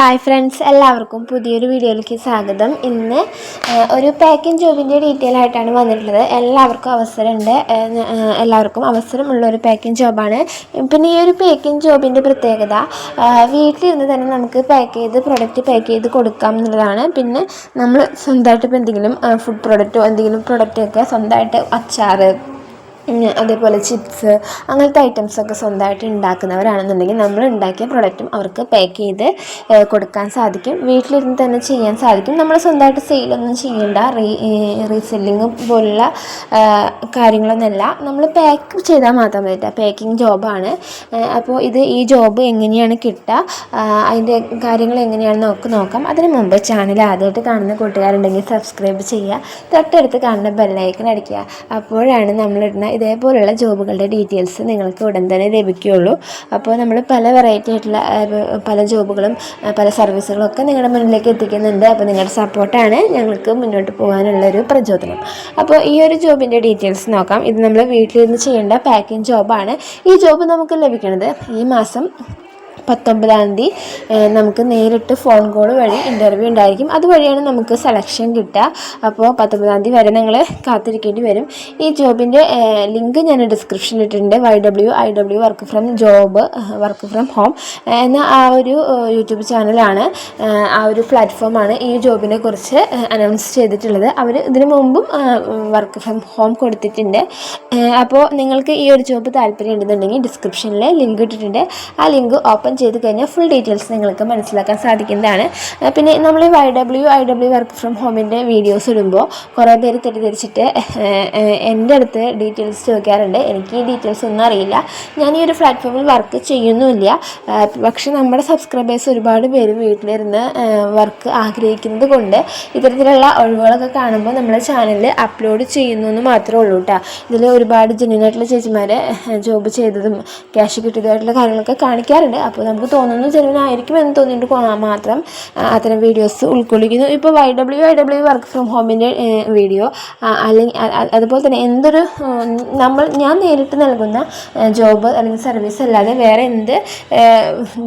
Hi friends എല്ലാവർക്കും പുതിയൊരു വീഡിയോയിലേക്ക് സ്വാഗതം. ഇന്ന് ഒരു പാക്കിംഗ് ജോബിന്റെ ഡീറ്റെയിൽ ആയിട്ടാണ് വന്നിട്ടുള്ളത്. എല്ലാവർക്കും അവസരമുണ്ട്. എല്ലാവർക്കും അവസരമുള്ള ഒരു പാക്കിംഗ് ജോബാണ് പിന്നെ ഈ ഒരു പാക്കിംഗ് ജോബിന്റെ പ്രത്യേകത വീട്ടിലിരുന്ന് തന്നെ നമുക്ക് പാക്ക് ചെയ്ത് പ്രൊഡക്റ്റ് പാക്ക് ചെയ്ത് കൊടുക്കാം എന്നുള്ളതാണ്. പിന്നെ നമ്മൾ സ്വന്തമായിട്ട് ഇപ്പോൾ എന്തെങ്കിലും ഫുഡ് പ്രൊഡക്റ്റോ എന്തെങ്കിലും പ്രൊഡക്റ്റൊക്കെ സ്വന്തമായിട്ട് അച്ചാറ് അതേപോലെ ചിപ്സ് അങ്ങനത്തെ ഐറ്റംസൊക്കെ സ്വന്തമായിട്ട് ഉണ്ടാക്കുന്നവരാണെന്നുണ്ടെങ്കിൽ നമ്മൾ ഉണ്ടാക്കിയ പ്രൊഡക്റ്റും അവർക്ക് പാക്ക് ചെയ്ത് കൊടുക്കാൻ സാധിക്കും. വീട്ടിലിരുന്ന് തന്നെ ചെയ്യാൻ സാധിക്കും. നമ്മൾ സ്വന്തമായിട്ട് സെയിലൊന്നും ചെയ്യേണ്ട റീ റീസെല്ലിങ് പോലുള്ള കാര്യങ്ങളൊന്നുമല്ല നമ്മൾ പാക്ക് ചെയ്താൽ മാത്രം മതി പാക്കിംഗ് ജോബാണ് അപ്പോൾ ഇത് ഈ ജോബ് എങ്ങനെയാണ് കിട്ടുക? അതിന്റെ കാര്യങ്ങൾ എങ്ങനെയാണെന്ന് നമുക്ക് നോക്കാം. അതിന് മുമ്പ് ചാനൽ ആദ്യമായിട്ട് കാണുന്ന കൂട്ടുകാരുണ്ടെങ്കിൽ സബ്സ്ക്രൈബ് ചെയ്യുക. തൊട്ടടുത്ത് കാണുന്ന ബെല്ലൈക്കൺ അടിക്കുക. അപ്പോഴാണ് നമ്മളിടുന്ന ഇതേപോലുള്ള ജോബുകളുടെ ഡീറ്റെയിൽസ് നിങ്ങൾക്ക് ഉടൻ തന്നെ ലഭിക്കുകയുള്ളൂ. അപ്പോൾ നമ്മൾ പല വെറൈറ്റി ആയിട്ടുള്ള പല ജോബുകളും പല സർവീസുകളൊക്കെ നിങ്ങളുടെ മുന്നിലേക്ക് എത്തിക്കുന്നുണ്ട്. അപ്പോൾ നിങ്ങളുടെ സപ്പോർട്ടാണ് ഞങ്ങൾക്ക് മുന്നോട്ട് പോകാനുള്ളൊരു പ്രചോദനം. അപ്പോൾ ഈ ഒരു ജോബിന്റെ ഡീറ്റെയിൽസ് നോക്കാം. ഇത് നമ്മൾ വീട്ടിലിരുന്ന് ചെയ്യേണ്ട പാക്കിംഗ് ജോബാണ് ഈ ജോബ് നമുക്ക് ലഭിക്കുന്നത് ഈ മാസം പത്തൊമ്പതാം തീയതി നമുക്ക് നേരിട്ട് ഫോൺ കോൾ വഴി ഇന്റർവ്യൂ ഉണ്ടായിരിക്കും. അതുവഴിയാണ് നമുക്ക് സെലക്ഷൻ കിട്ടുക. അപ്പോൾ പത്തൊമ്പതാം തീയതി വരെ നിങ്ങൾ കാത്തിരിക്കേണ്ടി വരും. ഈ ജോബിന്റെ ലിങ്ക് ഞാൻ ഡിസ്ക്രിപ്ഷനിൽ ഇട്ടിട്ടുണ്ട്. Y W I W work from job work from home എന്ന ആ ഒരു യൂട്യൂബ് ചാനലാണ് ആ ഒരു പ്ലാറ്റ്ഫോമാണ് ഈ ജോബിനെ കുറിച്ച് അനൗൺസ് ചെയ്തിട്ടുള്ളത്. അവർ ഇതിനു മുമ്പും വർക്ക് ഫ്രം ഹോം കൊടുത്തിട്ടുണ്ട്. അപ്പോൾ നിങ്ങൾക്ക് ഈ ഒരു ജോബ് താല്പര്യം ഉണ്ടെന്നുണ്ടെങ്കിൽ ഡിസ്ക്രിപ്ഷനിൽ ലിങ്ക് ഇട്ടിട്ടുണ്ട്. ആ ലിങ്ക് ഓപ്പൺ ചെയ്ത് കഴിഞ്ഞാൽ ഫുൾ ഡീറ്റെയിൽസ് നിങ്ങൾക്ക് മനസ്സിലാക്കാൻ സാധിക്കുന്നതാണ്. പിന്നെ നമ്മൾ Y W I W work from ഹോമിന്റെ videos ഇടുമ്പോൾ കുറേ പേര് തെറ്റിദ്ധരിച്ചിട്ട് എന്റെ അടുത്ത് ഡീറ്റെയിൽസ് ചോദിക്കാറുണ്ട്. എനിക്ക് ഈ ഡീറ്റെയിൽസ് ഒന്നും അറിയില്ല. ഞാൻ ഈ ഒരു പ്ലാറ്റ്ഫോമിൽ വർക്ക് ചെയ്യുന്നുമില്ല. പക്ഷേ പക്ഷെ നമ്മുടെ സബ്സ്ക്രൈബേഴ്സ് ഒരുപാട് പേര് വീട്ടിലിരുന്ന് വർക്ക് ആഗ്രഹിക്കുന്നത് കൊണ്ട് ഇത്തരത്തിലുള്ള ഒഴിവുകളൊക്കെ കാണുമ്പോൾ നമ്മുടെ ചാനലിൽ അപ്ലോഡ് ചെയ്യുന്നു എന്ന് മാത്രമേ ഉള്ളൂ കേട്ടോ ഇതിൽ ഒരുപാട് ജെന്യൂനായിട്ടുള്ള ചേച്ചിമാരെ ജോബ് ചെയ്തതും ക്യാഷ് കിട്ടിയതായിട്ടുള്ള കാര്യങ്ങളൊക്കെ കാണിക്കാറുണ്ട്. അപ്പോൾ നമുക്ക് തോന്നുന്നു ജെന്യൂനായിരിക്കും എന്ന് തോന്നിയിട്ട് മാത്രം അത്തരം വീഡിയോസ് ഉൾക്കൊള്ളിക്കുന്നു. ഇപ്പോൾ Y W Y W work from ഹോമിന്റെ video അല്ലെങ്കിൽ അതുപോലെ തന്നെ എന്തൊരു നമ്മൾ ഞാൻ നേരിട്ട് നൽകുന്ന ജോബ് അല്ലെങ്കിൽ സർവീസ് അല്ലാതെ വേറെ എന്ത്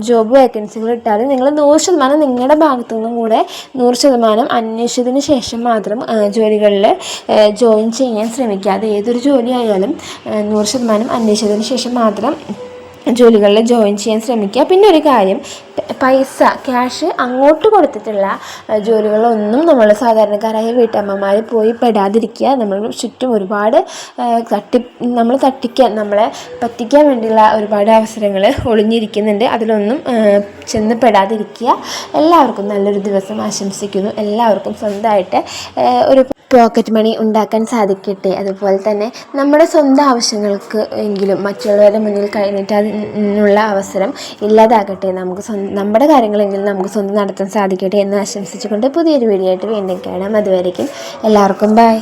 ജോബ് വേക്കൻസികൾ ഇട്ടാലും നിങ്ങൾ നൂറ് ശതമാനം നിങ്ങളുടെ ഭാഗത്തു നിന്നും കൂടെ നൂറ് ശതമാനം അന്വേഷിച്ചതിന് ശേഷം മാത്രം ജോലികളിൽ ജോയിൻ ചെയ്യാൻ ശ്രമിക്കുക അത് ഏതൊരു ജോലി ആയാലും നൂറ് ശതമാനം അന്വേഷിച്ചതിന് ശേഷം മാത്രം ജോലികളിൽ ജോയിൻ ചെയ്യാൻ ശ്രമിക്കുക. പിന്നെ ഒരു കാര്യം പൈസ ക്യാഷ് അങ്ങോട്ട് കൊടുത്തിട്ടുള്ള ജോലികളൊന്നും നമ്മൾ സാധാരണക്കാരായ വീട്ടമ്മമാർ പോയി പെടാതിരിക്കുക. നമ്മൾ ചുറ്റും ഒരുപാട് തട്ടി നമ്മൾ തട്ടിക്കാൻ നമ്മളെ പറ്റിക്കാൻ വേണ്ടിയുള്ള ഒരുപാട് അവസരങ്ങൾ ഒളിഞ്ഞിരിക്കുന്നുണ്ട്. അതിലൊന്നും ചെന്ന് പെടാതിരിക്കുക. എല്ലാവർക്കും നല്ലൊരു ദിവസം ആശംസിക്കുന്നു. എല്ലാവർക്കും സ്വന്തമായിട്ട് ഒരു പോക്കറ്റ് മണി ഉണ്ടാക്കാൻ സാധിക്കട്ടെ. അതുപോലെ തന്നെ നമ്മുടെ സ്വന്തം ആവശ്യങ്ങൾക്ക് എങ്കിലും മറ്റുള്ളവരുടെ മുന്നിൽ കഴിഞ്ഞിട്ട് അതിനുള്ള അവസരം ഇല്ലാതാകട്ടെ. നമുക്ക് നമ്മുടെ കാര്യങ്ങളെങ്കിലും നമുക്ക് സ്വന്തം നടത്താൻ സാധിക്കട്ടെ എന്ന് ആശംസിച്ചുകൊണ്ട് പുതിയൊരു വീഡിയോ ആയിട്ട് വീണ്ടും കാണാം. അതുവരേക്കും എല്ലാവർക്കും ബൈ